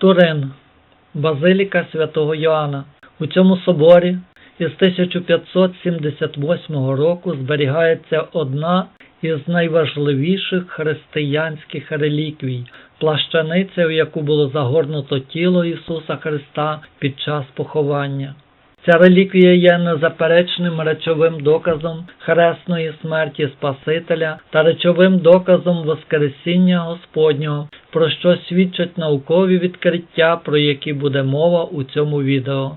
Турин, Базиліка святого Йоанна. У цьому соборі із 1578 року зберігається одна із найважливіших християнських реліквій плащаниця, в яку було загорнуто тіло Ісуса Христа під час поховання. Ця реліквія є незаперечним речовим доказом хресної смерті Спасителя та речовим доказом Воскресіння Господнього, про що свідчать наукові відкриття, про які буде мова у цьому відео.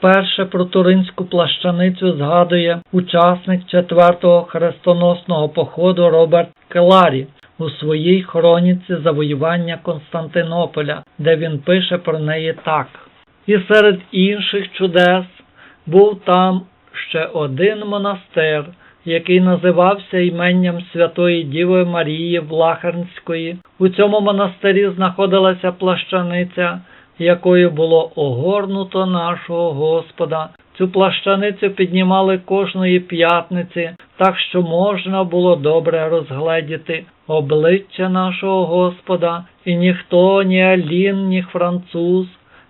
Перше про туринську плащаницю згадує учасник четвертого хрестоносного походу Роберт Келарі у своїй хроніці завоювання Константинополя, де він пише про неї так. І серед інших чудес був там ще один монастир, який називався іменням Святої Діви Марії Влахарнської. У цьому монастирі знаходилася плащаниця, якою було огорнуто нашого Господа. Цю плащаницю піднімали кожної п'ятниці, так що можна було добре розгледіти обличчя нашого Господа, і ніхто, ні Алін, ні француз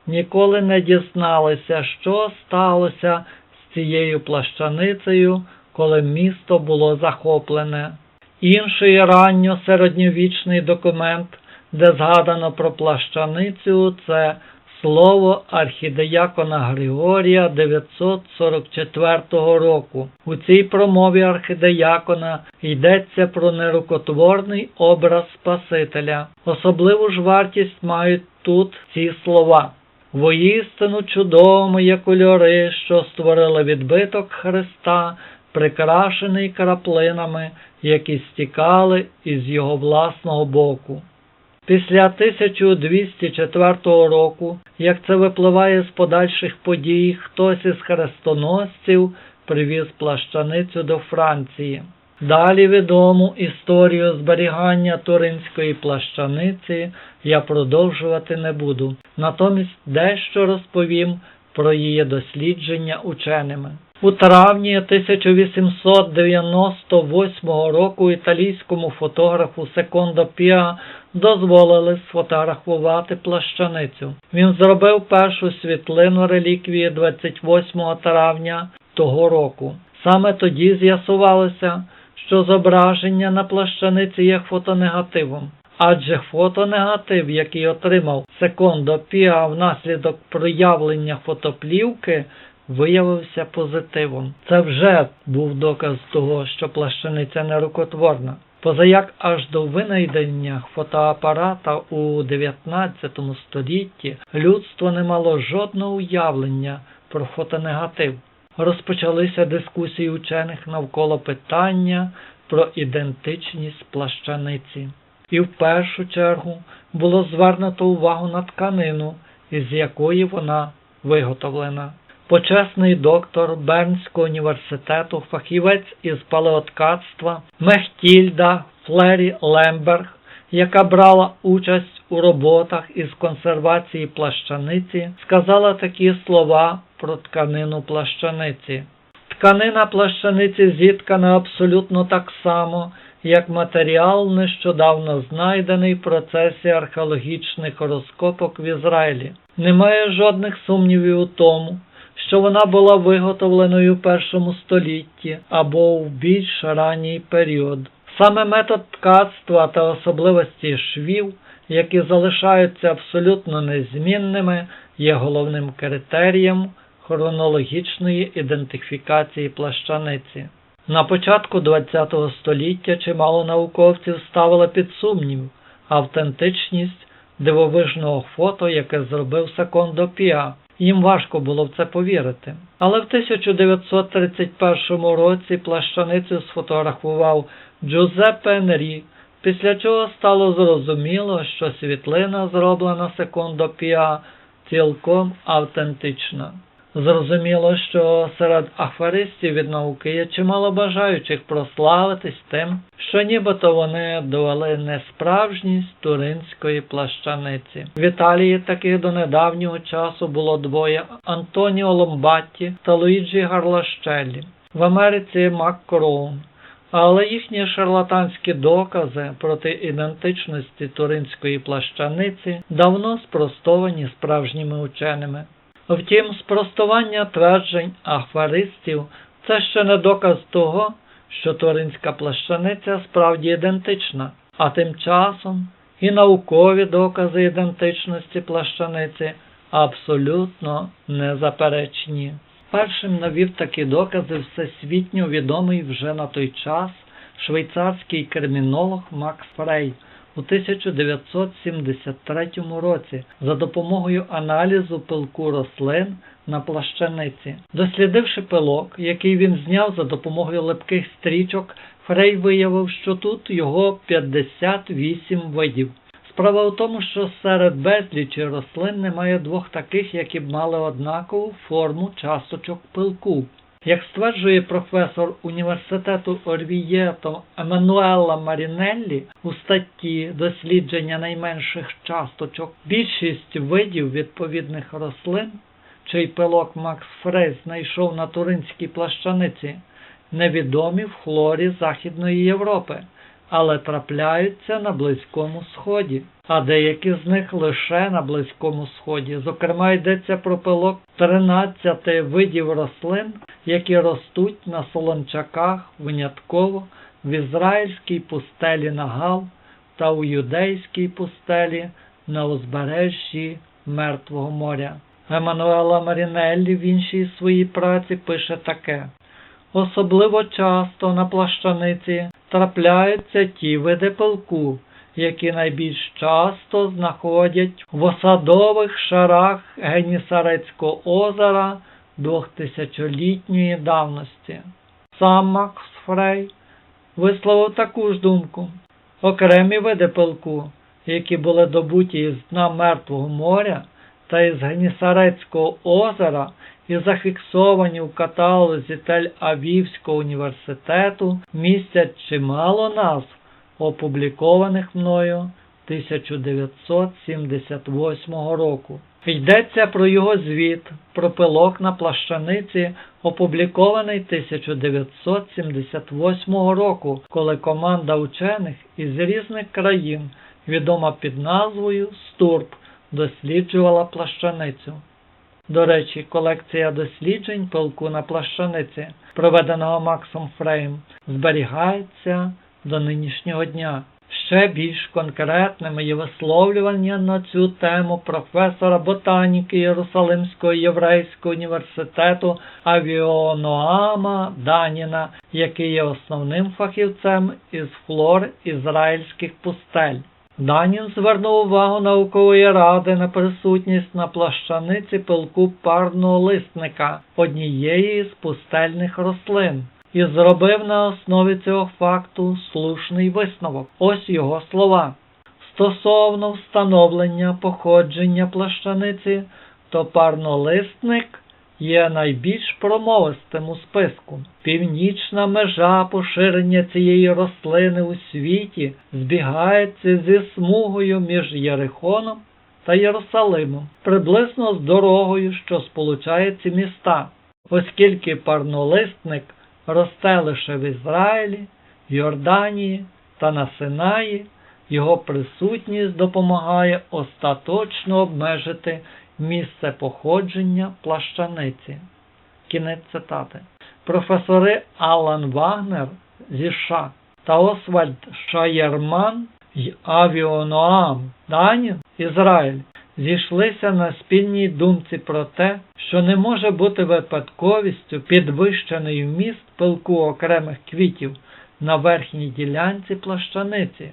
ніколи не дізналися, що сталося з цією плащаницею, коли місто було захоплене. Інший ранньосередньовічний документ, де згадано про плащаницю, це слово архідеякона Григорія 944 року. У цій промові архідеякона йдеться про нерукотворний образ Спасителя. Особливу ж вартість мають тут ці слова. Воістину чудовими є кольори, що створили відбиток Христа, прикрашений краплинами, які стікали із його власного боку. Після 1204 року, як це випливає з подальших подій, хтось із хрестоносців привіз плащаницю до Франції. Далі відому історію зберігання туринської плащаниці я продовжувати не буду, натомість дещо розповім про її дослідження ученими. У травні 1898 року італійському фотографу Секондо Піа дозволили сфотографувати плащаницю. Він зробив першу світлину реліквії 28 травня того року. Саме тоді з'ясувалося, що зображення на плащаниці є фотонегативом. Адже фотонегатив, який отримав Секондо Піа внаслідок проявлення фотоплівки, виявився позитивом. Це вже був доказ того, що плащаниця нерукотворна. Позаяк аж до винайдення фотоапарата у 19 столітті людство не мало жодного уявлення про фотонегатив. Розпочалися дискусії учених навколо питання про ідентичність плащаниці. І в першу чергу було звернуто увагу на тканину, із якої вона виготовлена. Почесний доктор Бернського університету, фахівець із палеоткацтва Мехтільда Флері Лемберг, яка брала участь у роботах із консервації плащаниці, сказала такі слова про тканину плащаниці. Тканина плащаниці зіткана абсолютно так само, як матеріал, нещодавно знайдений в процесі археологічних розкопок в Ізраїлі. Немає жодних сумнівів у тому, що вона була виготовленою в першому столітті або в більш ранній період. Саме метод ткацтва та особливості швів, які залишаються абсолютно незмінними, є головним критерієм хронологічної ідентифікації плащаниці. На початку ХХ століття чимало науковців ставили під сумнів автентичність дивовижного фото, яке зробив Секондо Піа. Їм важко було в це повірити. Але в 1931 році плащаницю сфотографував Джузеппе Енрі, після чого стало зрозуміло, що світлина, зроблена Секондо Піа, цілком автентична. Зрозуміло, що серед аферистів від науки є чимало бажаючих прославитись тим, що нібито вони довели несправжність туринської плащаниці. В Італії таких до недавнього часу було двоє Антоніо Ломбатті та Луїджі Гарлащеллі. В Америці Мак Кроун. Але їхні шарлатанські докази проти ідентичності туринської плащаниці давно спростовані справжніми ученими. Втім, спростування тверджень ахваристів це ще не доказ того, що туринська плащаниця справді ідентична, а тим часом і наукові докази ідентичності плащаниці абсолютно незаперечні. Першим навів такі докази всесвітньо відомий вже на той час швейцарський кримінолог Макс Фрей у 1973 році за допомогою аналізу пилку рослин на плащаниці. Дослідивши пилок, який він зняв за допомогою липких стрічок, Фрей виявив, що тут його 58 видів. Справа в тому, що серед безлічі рослин немає двох таких, які б мали однакову форму часточок пилку. Як стверджує професор університету Орвієто Еммануела Марінеллі у статті Дослідження найменших часточок, більшість видів відповідних рослин, чий пилок Макс Фрей знайшов на туринській плащаниці, невідомі в хлорі Західної Європи але трапляються на Близькому Сході, а деякі з них лише на Близькому Сході. Зокрема, йдеться про пилок 13 видів рослин, які ростуть на солончаках винятково в ізраїльській пустелі Нагал та у юдейській пустелі на узбережжі Мертвого моря. Еммануела Марінеллі в іншій своїй праці пише таке. Особливо часто на плащаниці трапляються ті види пилку, які найбільш часто знаходять в осадових шарах Генісарецького озера двохтисячолітньої давності. Сам Макс Фрей висловив таку ж думку. Окремі види пилку, які були добуті із дна Мертвого моря та із Генісарецького озера, і зафіксовані в каталозі Тель-Авівського університету містять чимало назв, опублікованих мною 1978 року. Йдеться про його звіт про пилок на плащаниці, опублікований 1978 року, коли команда учених із різних країн, відома під назвою Стурб, досліджувала плащаницю. До речі, колекція досліджень пилку на плащаниці, проведеного Максом Фрейм, зберігається до нинішнього дня. Ще більш конкретними є висловлювання на цю тему професора ботаніки Єрусалимського єврейського університету Авіоноама Даніна, який є основним фахівцем із флор ізраїльських пустель. Данін звернув увагу наукової ради на присутність на плащаниці пилку парного лисника однієї з пустельних рослин і зробив на основі цього факту слушний висновок. Ось його слова. Стосовно встановлення походження плащаниці, то парнолисник є найбільш промовистим у списку. Північна межа поширення цієї рослини у світі збігається зі смугою між Єрихоном та Єрусалимом, приблизно з дорогою, що сполучає ці міста, оскільки парнолистник росте лише в Ізраїлі, Йорданії та на Синаї, його присутність допомагає остаточно обмежити місце походження плащаниці. Кінець цитати. Професори Алан Вагнер зі США та Освальд Шаєрман й Авіоноам Данін Ізраїль зійшлися на спільній думці про те, що не може бути випадковістю підвищений вміст пилку окремих квітів на верхній ділянці плащаниці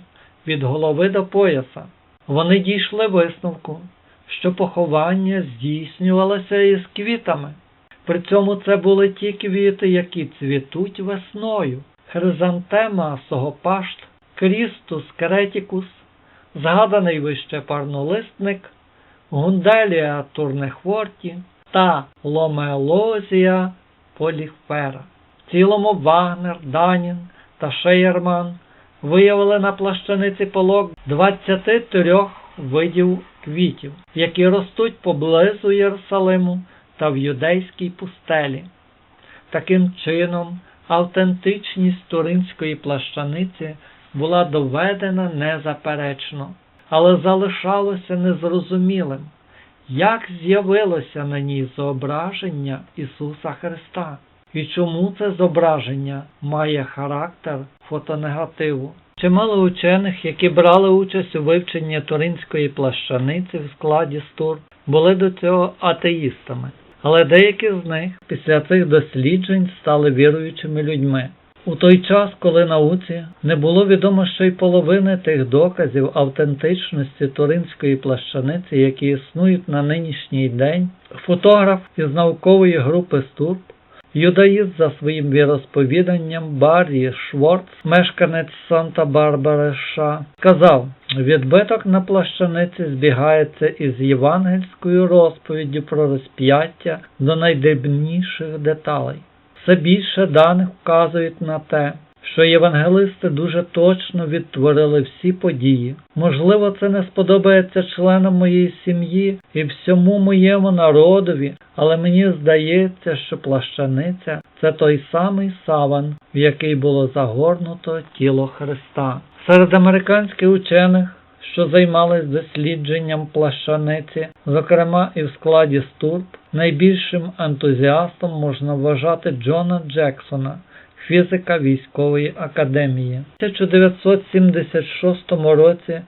від голови до пояса. Вони дійшли висновку, що поховання здійснювалося із квітами. При цьому це були ті квіти, які цвітуть весною. Хризантема Согопашт, Крістус Кретікус, згаданий вище парнолистник, Гунделія турнехворті та Ломелозія поліфера. В цілому Вагнер, Данін та Шеєрман виявили на плащаниці полок 23 видів квітів, які ростуть поблизу Єрусалиму та в юдейській пустелі. Таким чином, Автентичність туринської плащаниці була доведена незаперечно, але залишалося незрозумілим, як з'явилося на ній зображення Ісуса Христа і чому це зображення має характер фотонегативу. Чимало учених, які брали участь у вивченні туринської плащаниці в складі стур, були до цього атеїстами, але деякі з них після цих досліджень стали віруючими людьми. У той час, коли науці не було відомо ще й половини тих доказів автентичності туринської плащаниці, які існують на нинішній день, фотограф із наукової групи Стурб Юдаїст за своїм віросповіданням Баррі Шворц, мешканець Санта-Барбари США, сказав, відбиток на плащаниці збігається із євангельською розповіддю про розп'яття до найдрібніших деталей. Все більше даних вказують на те, що євангелисти дуже точно відтворили всі події. Можливо, це не сподобається членам моєї сім'ї і всьому моєму народові, але мені здається, що плащаниця це той самий саван, в який було загорнуто тіло Христа. Серед американських учених, що займались дослідженням плащаниці, зокрема і в складі Стурб, найбільшим ентузіастом можна вважати Джона Джексона фізика військової академії. У 1976 році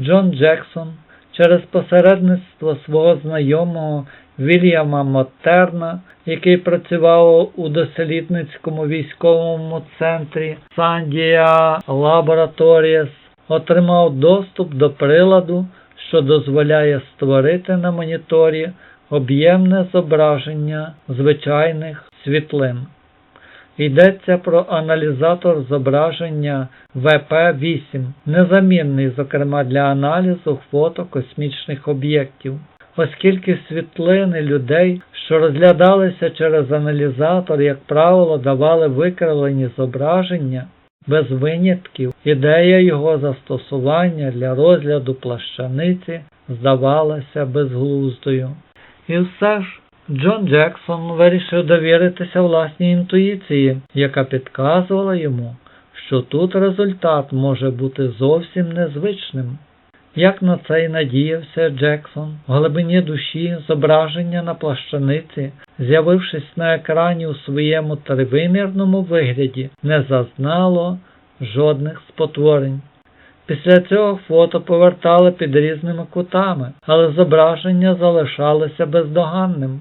Джон Джексон через посередництво свого знайомого Вільяма Мотерна, який працював у дослідницькому військовому центрі Сандія Лабораторіас, отримав доступ до приладу, що дозволяє створити на моніторі об'ємне зображення звичайних світлин. Йдеться про аналізатор зображення ВП-8, незамінний, зокрема для аналізу фото космічних об'єктів, оскільки світлини людей, що розглядалися через аналізатор, як правило, давали викривлені зображення без винятків, ідея його застосування для розгляду плащаниці здавалася безглуздою. І все ж Джон Джексон вирішив довіритися власній інтуїції, яка підказувала йому, що тут результат може бути зовсім незвичним. Як на це й надіявся Джексон, в глибині душі зображення на плащаниці, з'явившись на екрані у своєму тривимірному вигляді, не зазнало жодних спотворень. Після цього фото повертали під різними кутами, але зображення залишалося бездоганним.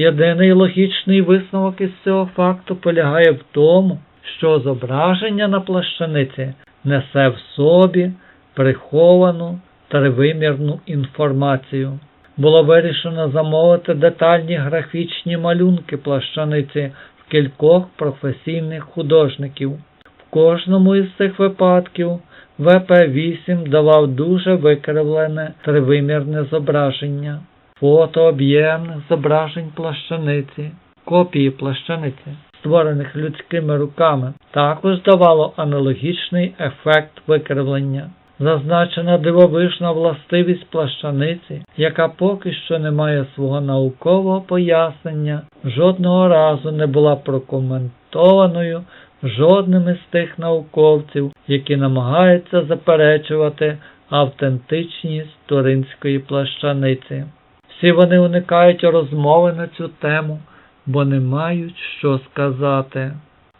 Єдиний логічний висновок із цього факту полягає в тому, що зображення на плащаниці несе в собі приховану тривимірну інформацію. Було вирішено замовити детальні графічні малюнки плащаниці в кількох професійних художників. В кожному із цих випадків ВП-8 давав дуже викривлене тривимірне зображення фото об'ємних зображень плащаниці, копії плащаниці, створених людськими руками, також давало аналогічний ефект викривлення. Зазначена дивовижна властивість плащаниці, яка поки що не має свого наукового пояснення, жодного разу не була прокоментованою жодним із тих науковців, які намагаються заперечувати автентичність туринської плащаниці. Всі вони уникають розмови на цю тему, бо не мають що сказати.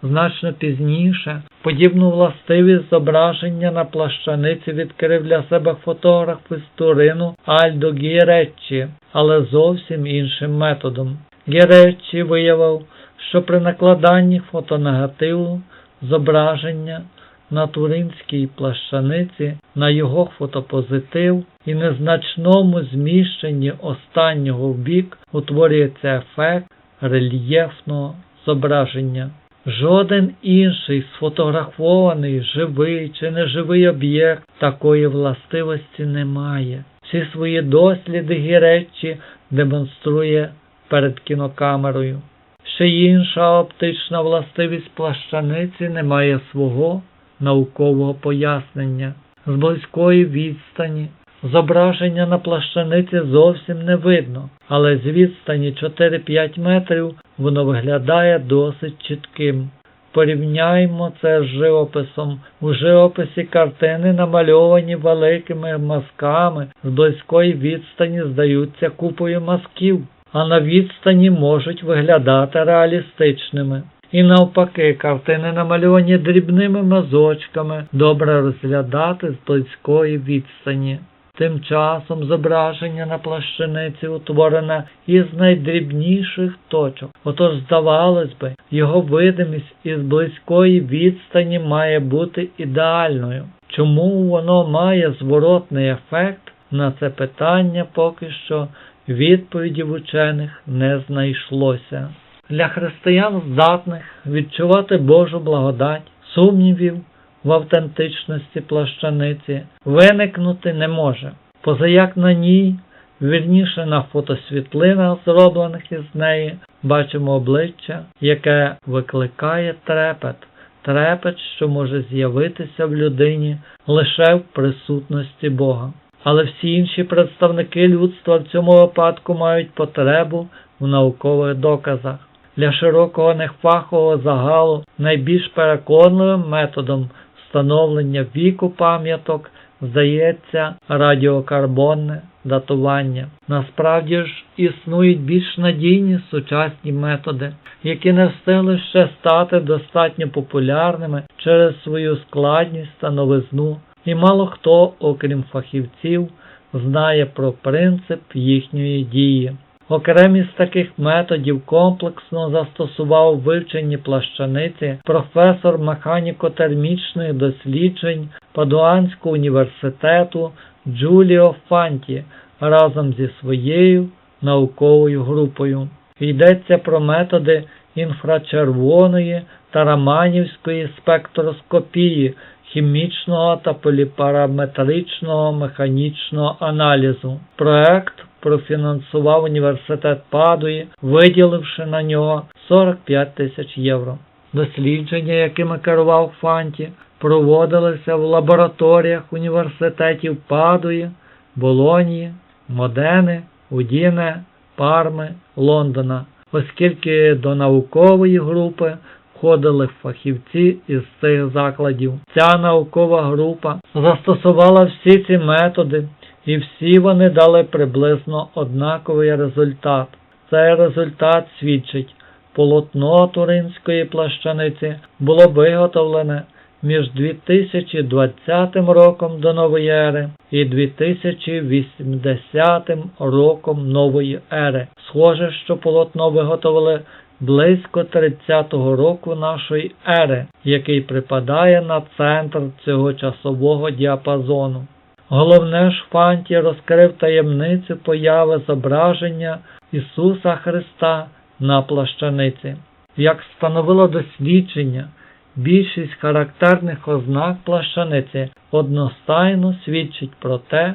Значно пізніше подібну властивість зображення на плащаниці відкрив для себе фотограф із Турину Альдо Гіреччі, але зовсім іншим методом. Гіреччі виявив, що при накладанні фотонегативу зображення на туринській плащаниці на його фотопозитив і незначному зміщенні останнього в бік утворюється ефект рельєфного зображення. Жоден інший сфотографований живий чи неживий об'єкт такої властивості не має. Всі свої досліди Гіреччі демонструє перед кінокамерою. Ще інша оптична властивість плащаниці не має свого наукового пояснення. З близької відстані зображення на плащаниці зовсім не видно, але з відстані 4-5 метрів воно виглядає досить чітким. Порівняймо це з живописом. У живописі картини намальовані великими мазками, з близької відстані здаються купою мазків, а на відстані можуть виглядати реалістичними. І навпаки, картини намальовані дрібними мазочками, добре розглядати з близької відстані. Тим часом зображення на плащаниці утворене із найдрібніших точок. Отож, здавалось би, його видимість із близької відстані має бути ідеальною. Чому воно має зворотний ефект? На це питання поки що відповіді учених не знайшлося. Для християн здатних відчувати Божу благодать, сумнівів в автентичності плащаниці виникнути не може, позаяк на ній, вірніше на фотосвітлинах, зроблених із неї, бачимо обличчя, яке викликає трепет, трепет, що може з'явитися в людині лише в присутності Бога. Але всі інші представники людства в цьому випадку мають потребу в наукових доказах. Для широкого нефахового загалу найбільш переконливим методом встановлення віку пам'яток здається радіокарбонне датування. Насправді ж існують більш надійні сучасні методи, які не встигли ще стати достатньо популярними через свою складність та новизну, і мало хто, окрім фахівців, знає про принцип їхньої дії. Окремі з таких методів комплексно застосував у плащаниці професор механіко-термічних досліджень Падуанського університету Джуліо Фанті разом зі своєю науковою групою. Йдеться про методи інфрачервоної та раманівської спектроскопії хімічного та поліпараметричного механічного аналізу. Проект профінансував університет Падуї, виділивши на нього 45 тисяч євро. Дослідження, якими керував Фанті, проводилися в лабораторіях університетів Падуї, Болонії, Модени, Удіне, Парми, Лондона, оскільки до наукової групи входили фахівці із цих закладів. Ця наукова група застосувала всі ці методи і всі вони дали приблизно однаковий результат. Цей результат свідчить, полотно туринської плащаниці було виготовлене між 2020 роком до нової ери і 2080 роком нової ери. Схоже, що полотно виготовили близько 30-го року нашої ери, який припадає на центр цього часового діапазону. Головне ж Фанті розкрив таємницю появи зображення Ісуса Христа на плащаниці. Як встановило дослідження, більшість характерних ознак плащаниці одностайно свідчить про те,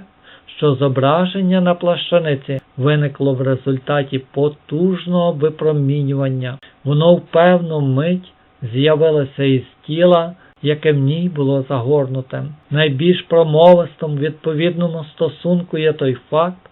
що зображення на плащаниці виникло в результаті потужного випромінювання. Воно в певну мить з'явилося із тіла яке в ній було загорнуте. Найбільш промовистим в відповідному стосунку є той факт,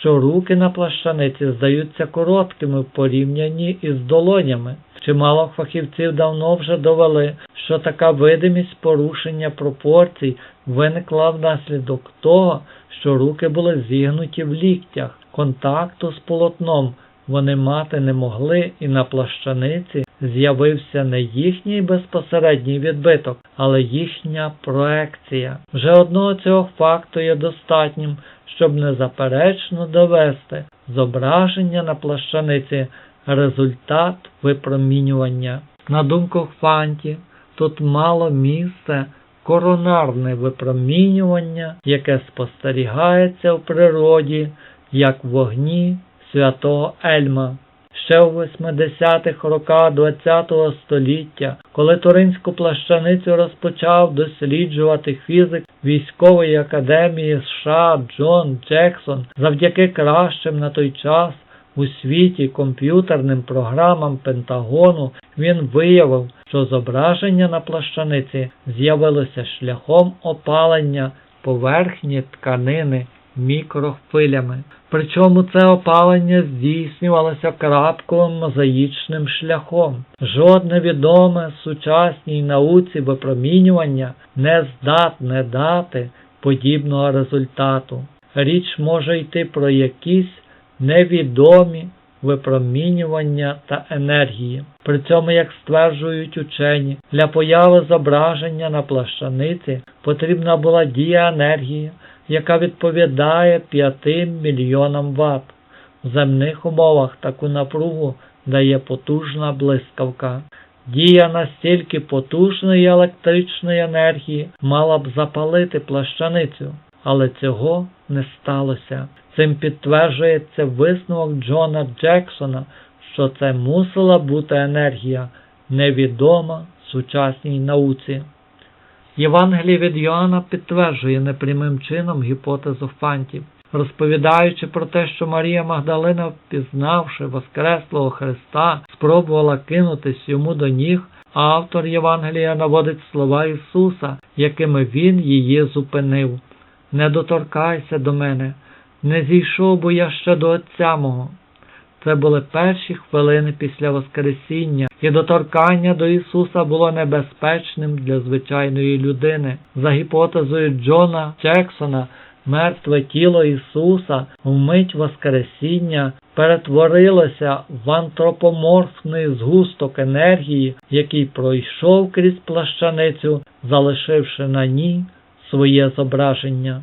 що руки на плащаниці здаються короткими в порівнянні із долонями. Чимало фахівців давно вже довели, що така видимість порушення пропорцій виникла внаслідок того, що руки були зігнуті в ліктях. Контакту з полотном вони мати не могли, і на плащаниці з'явився не їхній безпосередній відбиток, але їхня проекція. Вже одного цього факту є достатнім, щоб незаперечно довести зображення на плащаниці результат випромінювання. На думку Фанті, тут мало місце коронарне випромінювання, яке спостерігається в природі, як вогні святого Ельма. Ще у 80-х роках ХХ століття, коли Туринську плащаницю розпочав досліджувати фізик військової академії США Джон Джексон, завдяки кращим на той час у світі комп'ютерним програмам Пентагону, він виявив, що зображення на плащаниці з'явилося шляхом опалення поверхні тканини мікрохвилями. Причому це опалення здійснювалося крапковим мозаїчним шляхом. Жодне відоме сучасній науці випромінювання не здатне дати подібного результату. Річ може йти про якісь невідомі випромінювання та енергії. При цьому, як стверджують учені, для появи зображення на плащаниці потрібна була дія енергії, яка відповідає 5 мільйонам Вт. В земних умовах таку напругу дає потужна блискавка. Дія настільки потужної електричної енергії мала б запалити плащаницю, але цього не сталося. Цим підтверджується висновок Джона Джексона, що це мусила бути енергія, невідома сучасній науці. Євангеліє від Йоанна підтверджує непрямим чином гіпотезу фантів, розповідаючи про те, що Марія Магдалина, впізнавши Воскреслого Христа, спробувала кинутись йому до ніг, а автор Євангелія наводить слова Ісуса, якими Він її зупинив. Не доторкайся до мене, не зійшов би я ще до Отця мого. Це були перші хвилини після Воскресіння, і доторкання до Ісуса було небезпечним для звичайної людини. За гіпотезою Джона Джексона, мертве тіло Ісуса вмить Воскресіння перетворилося в антропоморфний згусток енергії, який пройшов крізь плащаницю, залишивши на ній своє зображення.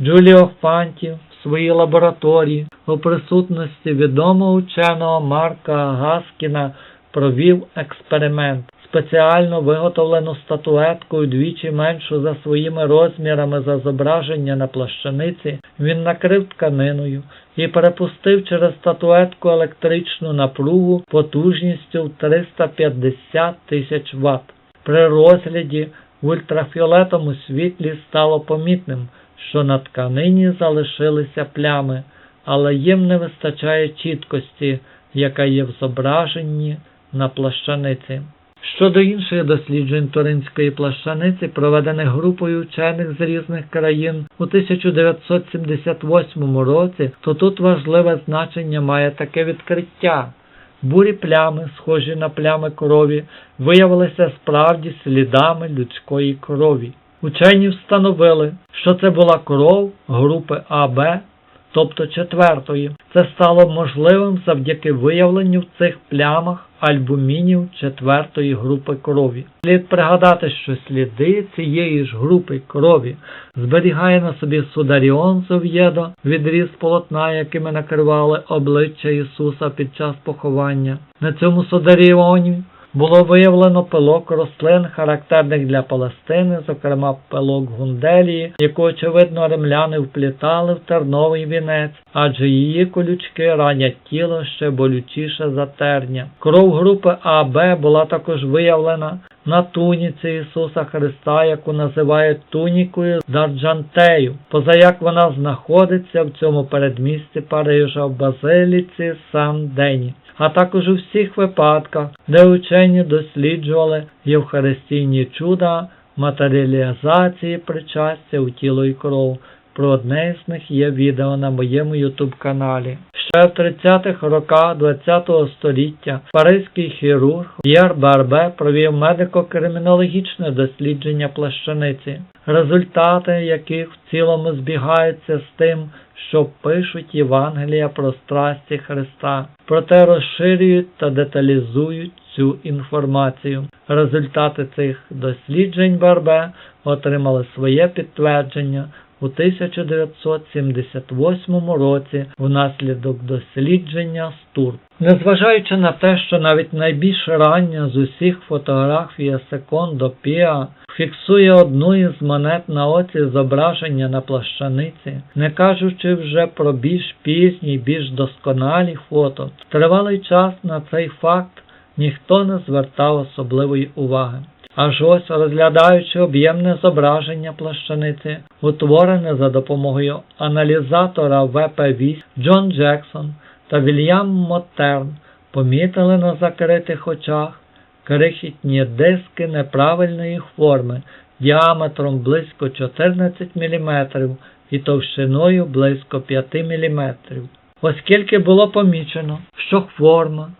Джуліо Фанті в своїй лабораторії у присутності відомого ученого Марка Гаскіна провів експеримент. Спеціально виготовлену статуетку удвічі меншу за своїми розмірами за зображення на плащаниці, він накрив тканиною і перепустив через статуетку електричну напругу потужністю в 350 тисяч Вт. При розгляді в ультрафіолетовому світлі стало помітним, що на тканині залишилися плями, але їм не вистачає чіткості, яка є в зображенні на плащаниці. Щодо інших досліджень Туринської плащаниці, проведених групою вчених з різних країн у 1978 році, то тут важливе значення має таке відкриття. Бурі плями, схожі на плями крові, виявилися справді слідами людської крові. Учені встановили, що це була кров групи АБ, тобто четвертої. Це стало можливим завдяки виявленню в цих плямах альбумінів четвертої групи крові. Слід пригадати, що сліди цієї ж групи крові зберігає на собі сударіон Сов'єдо, відріз полотна, якими накривали обличчя Ісуса під час поховання. На цьому сударіоні було виявлено пилок рослин, характерних для Палестини, зокрема пилок гунделії, яку, очевидно, римляни вплітали в терновий вінець, адже її колючки ранять тіло ще болючіше за терня. Кров групи АБ була також виявлена на туніці Ісуса Христа, яку називають тунікою Дарджантею, позаяк вона знаходиться в цьому передмісті Парижа в базиліці Сан-Дені а також у всіх випадках, де учені досліджували євхаристійні чуда матеріалізації причастя у тіло і кров. Про одне з них є відео на моєму ютуб каналі. Ще в 30-х роках ХХ століття паризький хірург П'єр Барбе провів медико-кримінологічне дослідження плащаниці, результати яких в цілому збігаються з тим, що пишуть Євангелія про страсті Христа, проте розширюють та деталізують цю інформацію. Результати цих досліджень Барбе отримали своє підтвердження у 1978 році внаслідок дослідження Стур. Незважаючи на те, що навіть найбільш рання з усіх фотографій Секондо Піа фіксує одну із монет на оці зображення на плащаниці, не кажучи вже про більш пізні, більш досконалі фото, тривалий час на цей факт ніхто не звертав особливої уваги. Аж ось розглядаючи об'ємне зображення плащаниці, утворене за допомогою аналізатора ВП8 Джон Джексон та Вільям Моттерн, помітили на закритих очах крихітні диски неправильної форми діаметром близько 14 мм і товщиною близько 5 мм. Оскільки було помічено, що форма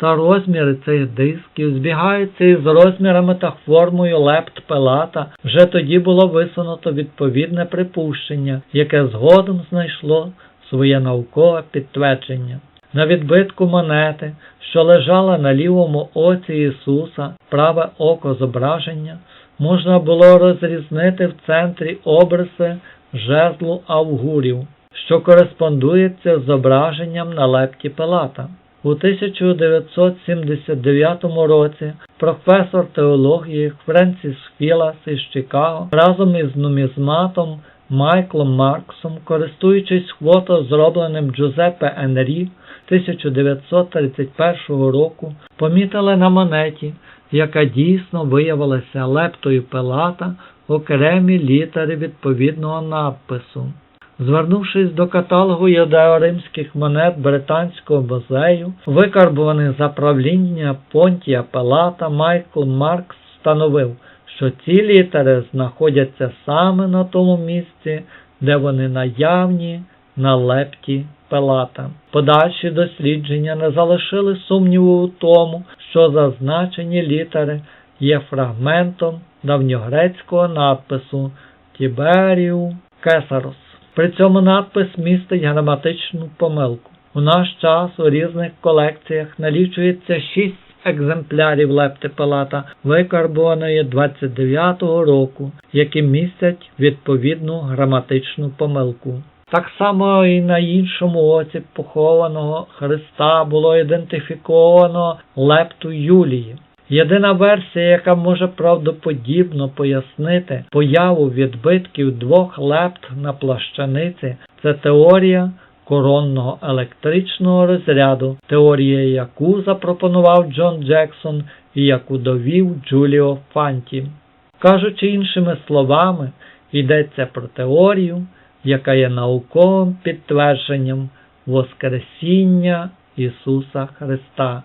та розміри цих дисків збігаються із розмірами та формою лепт пелата, вже тоді було висунуто відповідне припущення, яке згодом знайшло своє наукове підтвердження. На відбитку монети, що лежала на лівому оці Ісуса, праве око зображення, можна було розрізнити в центрі обриси жезлу авгурів, що кореспондується з зображенням на лепті Пилата. У 1979 році професор теології Френсіс Філас із Чикаго разом із нумізматом Майклом Марксом, користуючись фото, зробленим Джузеппе Енрі 1931 року, помітили на монеті, яка дійсно виявилася лептою Пилата, окремі літери відповідного надпису. Звернувшись до каталогу юдео-римських монет Британського музею, викарбуваних за правління Понтія Пилата, Майкл Маркс встановив, що ці літери знаходяться саме на тому місці, де вони наявні на лепті Пилата. Подальші дослідження не залишили сумніву у тому, що зазначені літери є фрагментом давньогрецького надпису Тіберіу Кесарос. При цьому надпис містить граматичну помилку. У наш час у різних колекціях налічується 6 екземплярів лепти Палата, викарбованої 29-го року, які містять відповідну граматичну помилку. Так само і на іншому оці похованого Христа було ідентифіковано лепту Юлії. Єдина версія, яка може правдоподібно пояснити появу відбитків двох лепт на плащаниці, це теорія коронного електричного розряду, теорія яку запропонував Джон Джексон і яку довів Джуліо Фанті. Кажучи іншими словами, йдеться про теорію, яка є науковим підтвердженням Воскресіння Ісуса Христа.